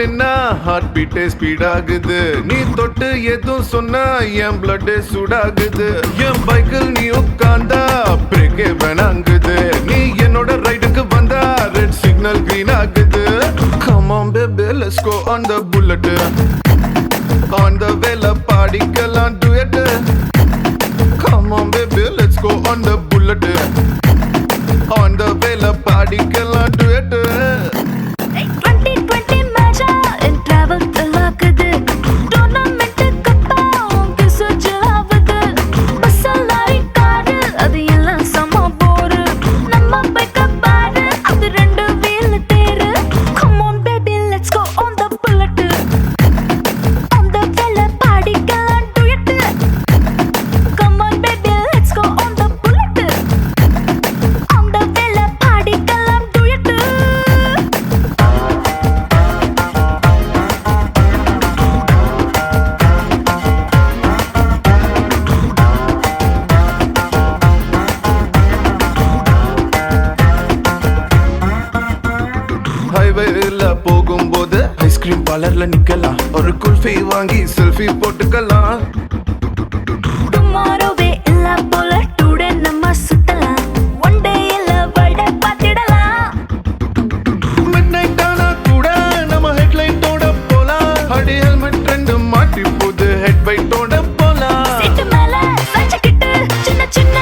நின்னா heart பீட்டே speed ஆகுது. நீ தொட்டு எதுவும் சொன்னா என் பிளட் சூடாகுது. என் பைக்கில் நீ உட்கார்ந்தா பிரேக்கே வேணாங்குது. நீ என்னோட ரைடுக்கு வந்தா ரெட் சிக்னல் கிரீன் ஆகுது. Come on on baby let's go on the bullet on the வேல பாடிக்கலாம் duet come on on baby let's go on the bullet on the வேல பாடிக்கலாம். பார்லர்ல நிக்கலாம். ஒரு குல்ஃபி வாங்கி செல்ஃபி போட்டுக்கலாம். டுமாரோவே இல்ல போல டுடே நம்ம சுத்தலாம். ஒன் டே இல்ல வட பாத்திடலாம் மிட் நைட் ஆனா கூட நம்ம ஹெட்லைட்டோட போலாம். அடி ஹெல்மெட் ரெண்டு மாட்டி போது ஹெட் போலாம். சீட்டு மேல சஞ்சக்கிட்டு சின்ன சின்ன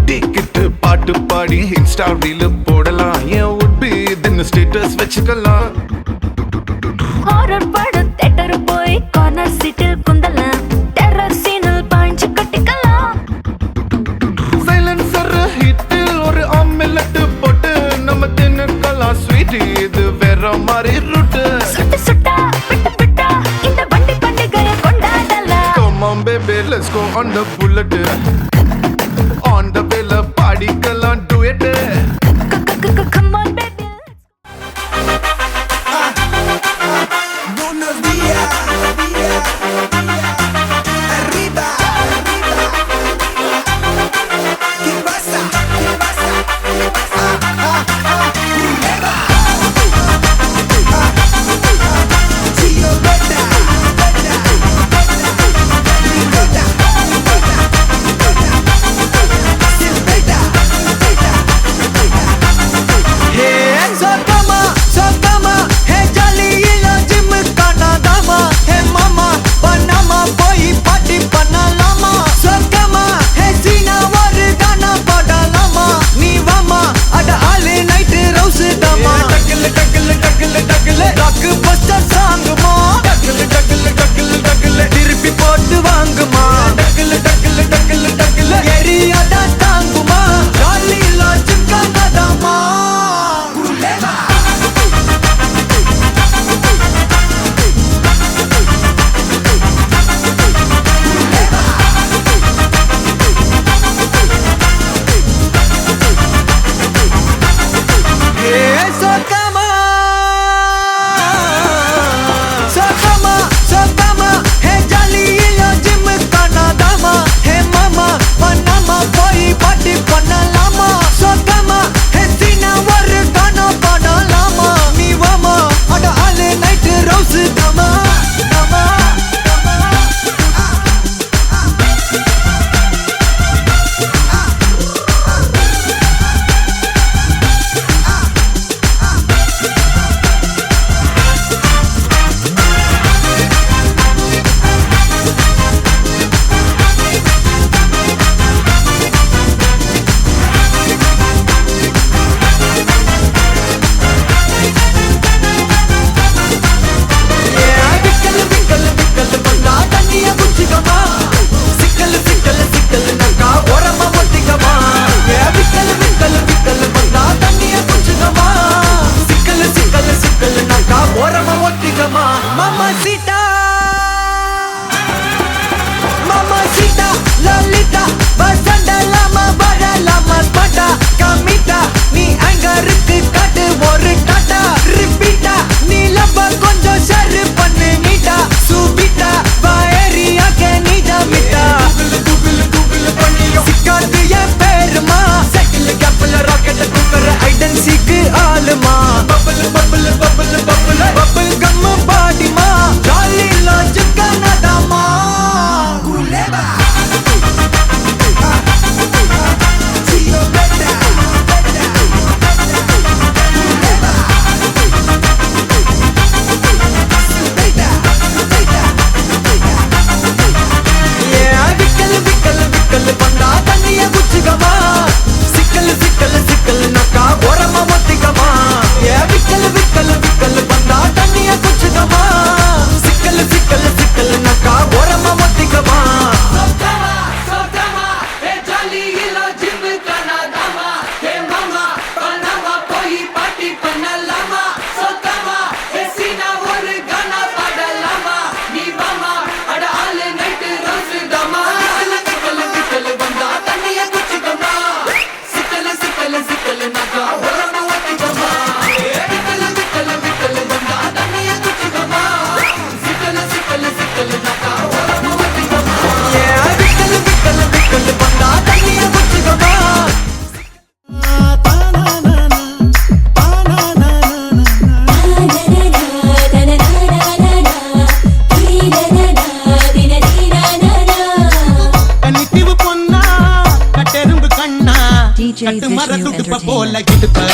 ஹே ஒட்டிக்கிட்டு பாட்டு பாடி இன்ஸ்டா ரீல் போடலாம். ஏன் உட்பி இதுன்னு ஸ்டேட்டஸ் வச்சுக்கலாம். ஹாரர் படம் தேட்டர் போய் கார்னர் சீட்டில் குந்தலாம். டெரர் சீனில் பாஞ்சு கட்டிக்கலாம். சைலன்சர் ஹிட்டில் ஒரு ஆம்லெட் போட்டு நம்ம தின்னுக்கலாம். ஸ்வீட் இது வேற மாதிரி ரூட்டு சுட்டு சுட்டா விட்டு விட்டா இந்த வண்டி பண்டிகையை கொண்டாடலாம். The my boy like get the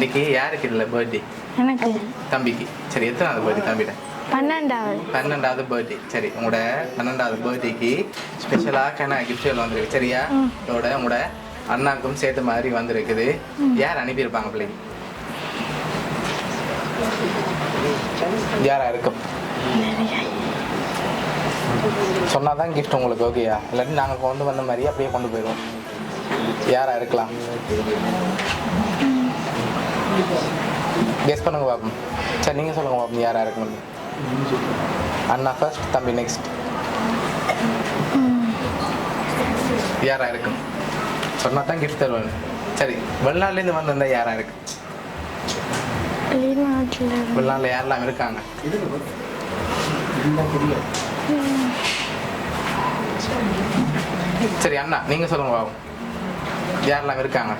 இன்னைக்கு யாருக்கு இதுல பர்த்டே எனக்கு. தம்பிக்கு. சரி எத்தனாவது பர்த்டே தம்பிட? பன்னெண்டாவது. பன்னெண்டாவது பர்த்டே சரி உங்களோட பன்னெண்டாவது பர்த்டேக்கு ஸ்பெஷலாக்கான கிஃப்ட்கள் வந்திருக்கு. சரியா? இதோட உங்களோட அண்ணாக்கும் சேர்த்த மாதிரி வந்திருக்குது. யார் அனுப்பியிருப்பாங்க பிள்ளைங்க யாரா இருக்கும் சொன்னாதான் கிஃப்ட் உங்களுக்கு ஓகேயா இல்லாட்டி நாங்கள் கொண்டு வந்த மாதிரியே அப்படியே கொண்டு போயிடுவோம். யாரா இருக்கலாம் கெஸ் பண்ணுங்க பாபு. சரி நீங்கள் சொல்லுங்க பாபம் யாராக இருக்குன்னு அண்ணா ஃபர்ஸ்ட் தம்பி நெக்ஸ்ட் யாராக இருக்கும் சொன்னா தான் கிஃப்ட் தருவேன் சரி வெளிநாட்டிலேருந்து வந்திருந்தா யாரா இருக்கு? வெளிநாட்டில். யாரெல்லாம் இருக்காங்க? சரி அண்ணா நீங்கள் சொல்லுங்க பாபம் யாரெல்லாம் இருக்காங்க?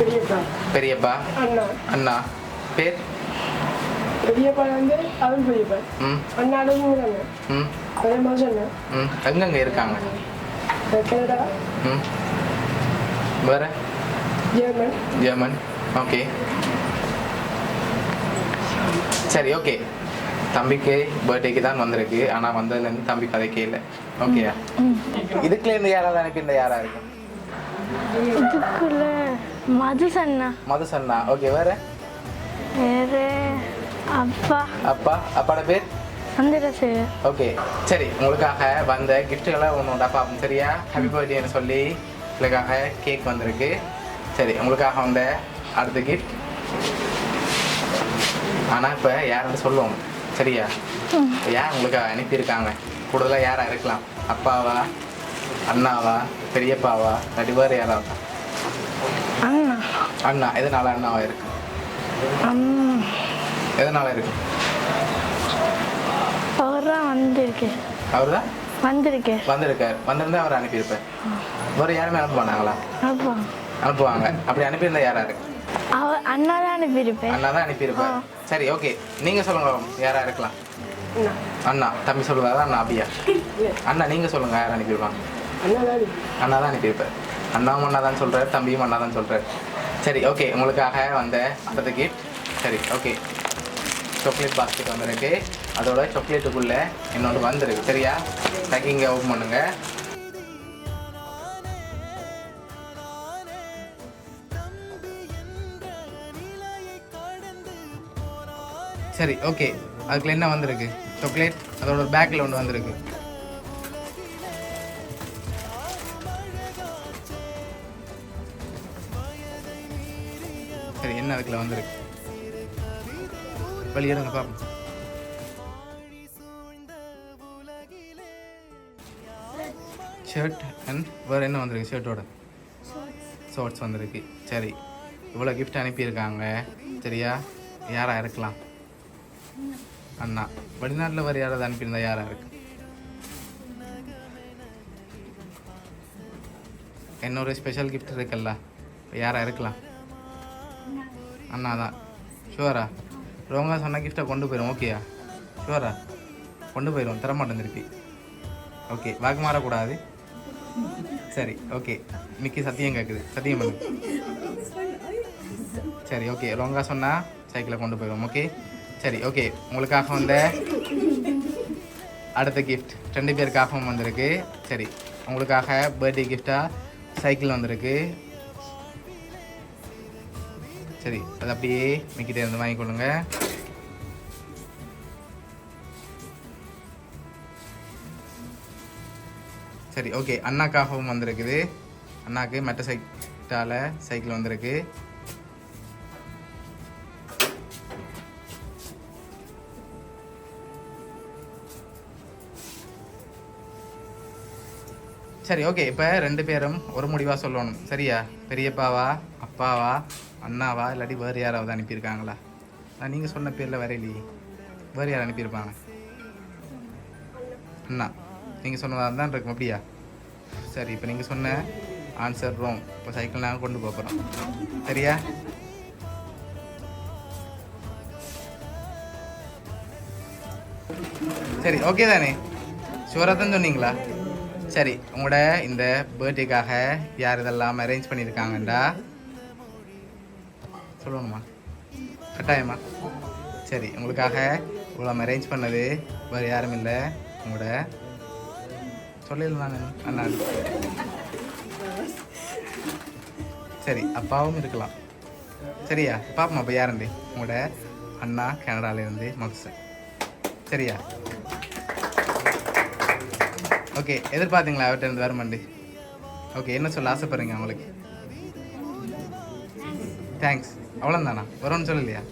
பெரியப்பா. பெரியப்பா? அண்ணா. அண்ணா. பேர்? பெரியப்பா வந்து அவன் பெரியப்பா. ம். அண்ணாடும் அண்ணன் ம். அதே மாதிரி அண்ணன் ம். எங்கெங்க இருக்காங்க? கனடா. வேற? ஜெர்மன். ஜெர்மன். ஓகே. சரி ஓகே. தம்பிக்கு பர்த்டேக்கு தான் வந்திருக்கு. ஆனால் வந்ததுலேருந்து தம்பி கதைக்கே இல்லை. ஓகேயா? இதுக்குலேருந்து யாராவது அனுப்பியிருந்த யாரா இருக்கும்? இதுக்குள்ள மது சன்னா மதுசன்னா. ஓகே வேற? வேறு அப்பா. அப்பா அப்பாட பேர்? சந்திரசேகர் ஓகே சரி உங்களுக்காக வந்த கிஃப்ட்டுகளை ஒன்று உண்டா பார்ப்போம். சரியா? ஹாப்பி பர்த்டேன்னு சொல்லி உங்களுக்காக கேக் வந்திருக்கு. சரி உங்களுக்காக வந்த அடுத்த கிஃப்ட் ஆனால் இப்போ யாருன்னு சொல்லுவோம். சரியா? யார் உங்களுக்கு அனுப்பியிருக்காங்க? கூடுதலாக யாரா இருக்கலாம்? அப்பாவா? அண்ணாவா? பெரியப்பாவா? இல்லாட்டி வேறு யாராவா அண்ணா அண்ணா எதனால அண்ணாவா இருக்கு? எதனால இருக்கு? அவர் தான் வந்திருக்கேன் அவர் தான் வந்திருக்கேன் வந்திருக்கார். வந்திருந்தா அவர் அனுப்பியிருப்பார் வேறு யாருமே அனுப்ப மாட்டாங்களா அப்பா அனுப்புவாங்க. அப்படி அனுப்பியிருந்தா யாரா இருக்கு அவர் அண்ணா தான் அனுப்பியிருப்பேன். அண்ணா தான் அனுப்பியிருப்பார் சரி ஓகே. நீங்க சொல்லுங்க யாரா இருக்கலாம்? அண்ணா. அண்ணா தம்பி சொல்லுவாரா? அண்ணா அபியா? அண்ணா நீங்க சொல்லுங்க யார் அனுப்பியிருப்பாங்க? அண்ணா தான் அண்ணா தான் அனுப்பியிருப்பார் அண்ணாவும் அண்ணா தான் சொல்கிறார் தம்பியும் அண்ணா தான் சொல்கிறார் சரி ஓகே உங்களுக்காக வந்த அடுத்த கிஃப்ட் சரி ஓகே சாக்லேட் பாஸ்கெட் வந்திருக்கு. அதோட சாக்லேட்டுக்குள்ளே என்னோட வந்துருக்கு. சரியா? பேக்கிங்கை ஓப்பன் பண்ணுங்கள் சரி ஓகே அதுக்குள்ள என்ன வந்திருக்கு? சாக்லேட் அதோட பேக்கில் ஒன்று வந்திருக்கு. சரி அதுக்குள்ள வந்திருக்கு வெளியிடுங்க பார்ப்போம் ஷர்ட் அண்ட் வேறு என்ன வந்திருக்கு ஷர்ட்டோட ஷார்ட்ஸ் வந்திருக்கு. சரி இவ்வளோ கிஃப்ட் அனுப்பியிருக்காங்க. சரியா? யாரா இருக்கலாம்? அண்ணா. வெளிநாட்டில் வேறு யாராவது அனுப்பியிருந்தா யாரா இருக்கு? இன்னொரு ஸ்பெஷல் கிஃப்ட் இருக்குல்ல. யாரா இருக்கலாம்? அண்ணா தான் ஷுவரா. ரோங்கா சொன்ன கிஃப்டை கொண்டு போயிடும் ஓகேயா ஷுவரா. கொண்டு போயிடும் தரமாட்டேன் திருப்பி ஓகே வாக்கு மாறக்கூடாது. சரி ஓகே மிக்கி சத்தியம் கேட்குது சத்தியம் பண்ணு. சரி ஓகே ரோங்கா சொன்னால் சைக்கிளை கொண்டு போயிடும் ஓகே சரி ஓகே உங்களுக்காக வந்த அடுத்த கிஃப்ட் ரெண்டு பேருக்காகவும் வந்திருக்கு. சரி உங்களுக்காக பர்த்டே கிஃப்டாக சைக்கிள் வந்திருக்கு. சரி அது அப்படியே மிக்கிட்டே இருந்து வாங்கிக்கொள்ளுங்க சரி ஓகே அண்ணாக்காகவும் வந்திருக்குது. அண்ணாக்கு மெட்ட சைக்கிளால் சைக்கிள் வந்திருக்கு. சரி ஓகே இப்போ ரெண்டு பேரும் ஒரு முடிவாக சொல்லணும். சரியா? பெரியப்பாவா? அப்பாவா? அண்ணாவா? இல்லாட்டி வேறு யாராவது அனுப்பியிருக்காங்களா? நான் நீங்கள் சொன்ன பேரில் வேற வேறு யார் அனுப்பியிருப்பாங்க? அண்ணா நீங்கள் சொன்னதாக தான் இருக்கும் அப்படியா? சரி இப்போ நீங்கள் சொன்ன ஆன்சர் ரோம் இப்போ சைக்கிள் நாங்கள் கொண்டு போகிறோம் சரியா? சரி ஓகே தானே? ஷுவராக தான் சொன்னீங்களா? சரி உங்களோட இந்த பர்த்டேக்காக யார் இதெல்லாம் அரேஞ்ச் பண்ணியிருக்காங்கண்டா? சொல்லணுமா? கட்டாயமா? சரி உங்களுக்காக இவ்வளோ அரேஞ்ச் பண்ணது வேறு யாரும் இல்லை. உங்களோட சொல்லிடலாம் அண்ணா சரி அப்பாவும் இருக்கலாம். சரியா? பாப்போம் அப்போ யாருந்தி உங்களோட அண்ணா கனடாலேருந்து மக்சன் சரியா? ஓகே எதிர்பார்த்தீங்களா அவர்கிட்ட இருந்து வருமாண்டு ஓகே என்ன சொல்ல ஆசைப்படுறீங்க அவங்களுக்கு? தேங்க்ஸ் அவ்வளோதானா வரும்னு சொல்லலையா?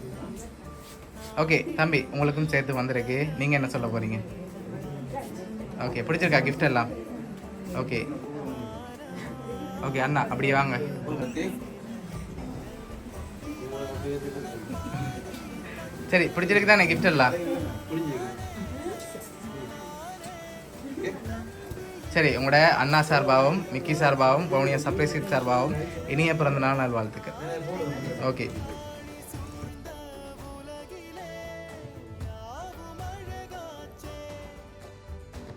ஓகே தம்பி உங்களுக்கும் சேர்த்து வந்திருக்கு. நீங்கள் என்ன சொல்ல போகிறீங்க ஓகே பிடிச்சிருக்கா கிஃப்ட் எல்லாம்? ஓகே ஓகே அண்ணா அப்படியே வாங்க. சரி பிடிச்சிருக்கு தானே கிஃப்ட் எல்லாம்? சரி உங்களோட அண்ணா சார்பாகவும் மிக்கி சார்பாகவும் பவுனியா சர்ப்ரைஸ் கிட் சார்பாகவும் இனிய பிறந்த நாள் நல்வாழ்த்துக்கள். ஓகே